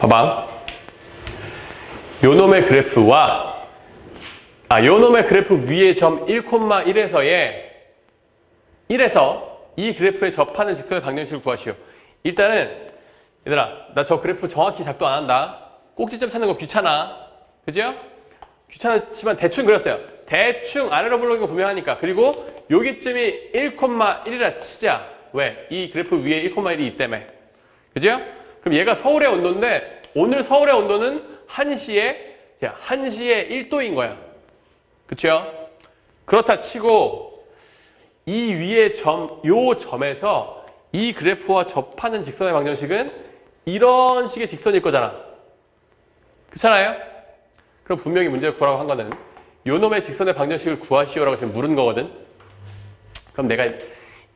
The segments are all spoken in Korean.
봐봐. 요 놈의 그래프와 아, 요 놈의 그래프 위에 점 1,1에서의 1에서 이 그래프에 접하는 직선의 방정식을 구하시오. 일단은 얘들아, 나 저 그래프 정확히 작도 안 한다. 꼭지점 찾는 거 귀찮아. 그죠? 귀찮지만 대충 그렸어요. 대충 아래로 불러는 거 분명하니까. 그리고 여기쯤이 1,1이라 치자. 왜? 이 그래프 위에 1,1이 있기 때문에. 그죠? 그럼 얘가 서울의 온도인데 오늘 서울의 온도는 1시에 야, 1시에 1도인 거야. 그쵸? 그렇다 치고 이 위에 점, 요 점에서 이 그래프와 접하는 직선의 방정식은 이런 식의 직선일 거잖아. 그렇잖아요? 그럼 분명히 문제를 구하라고 한 거는 요 놈의 직선의 방정식을 구하시오라고 지금 물은 거거든. 그럼 내가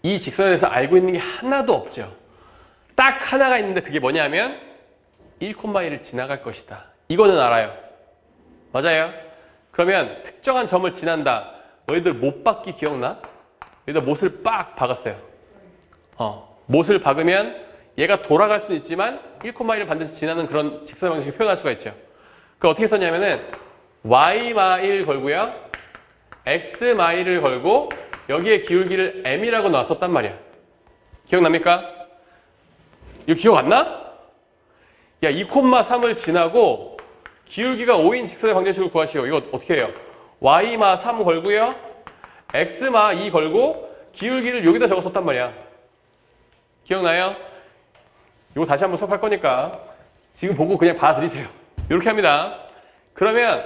이 직선에서 알고 있는 게 하나도 없죠. 딱 하나가 있는데 그게 뭐냐면 1,1을 지나갈 것이다. 이거는 알아요. 맞아요. 그러면 특정한 점을 지난다. 너희들 못 박기 기억나? 여기다 못을 빡 박았어요. 어, 못을 박으면 얘가 돌아갈 수는 있지만 1,1을 반드시 지나는 그런 직선 방식을 표현할 수가 있죠. 그 어떻게 썼냐면은 y 마일 걸고요. x 마일을 걸고 여기에 기울기를 m이라고 놨었단 말이야. 기억납니까? 이거 기억 안 나? 야, 2,3을 지나고 기울기가 5인 직선의 방정식을 구하시오. 이거 어떻게 해요? y마 3 걸고요. x마 2 걸고 기울기를 여기다 적었었단 말이야. 기억나요? 이거 다시 한번 수업할 거니까 지금 보고 그냥 받아들이세요. 이렇게 합니다. 그러면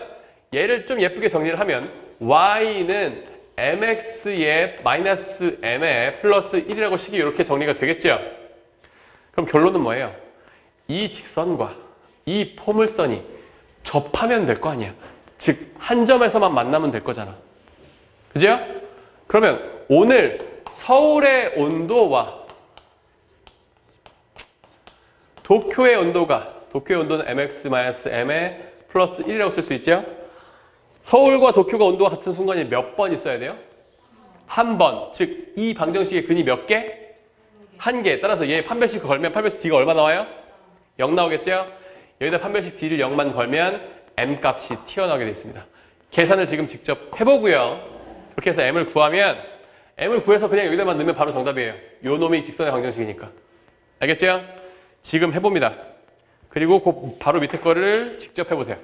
얘를 좀 예쁘게 정리를 하면 y는 mx의 마이너스 m의 플러스 1이라고 식이 이렇게 정리가 되겠죠? 그럼 결론은 뭐예요? 이 직선과 이 포물선이 접하면 될 거 아니야. 즉, 한 점에서만 만나면 될 거잖아. 그죠? 그러면 오늘 서울의 온도와 도쿄의 온도가 도쿄의 온도는 mx-m의 플러스 1이라고 쓸 수 있죠? 서울과 도쿄가 온도가 같은 순간이 몇번 있어야 돼요? 한 번. 즉, 이 방정식의 근이 몇 개? 한 개. 따라서 얘 판별식 걸면 판별식 d가 얼마 나와요? 0 나오겠죠? 여기다 판별식 d를 0만 걸면 m 값이 튀어나오게 되어 있습니다. 계산을 지금 직접 해보고요. 그렇게 해서 m을 구하면 m을 구해서 그냥 여기다만 넣으면 바로 정답이에요. 요 놈이 직선의 방정식이니까. 알겠죠? 지금 해봅니다. 그리고 그 바로 밑에 거를 직접 해보세요.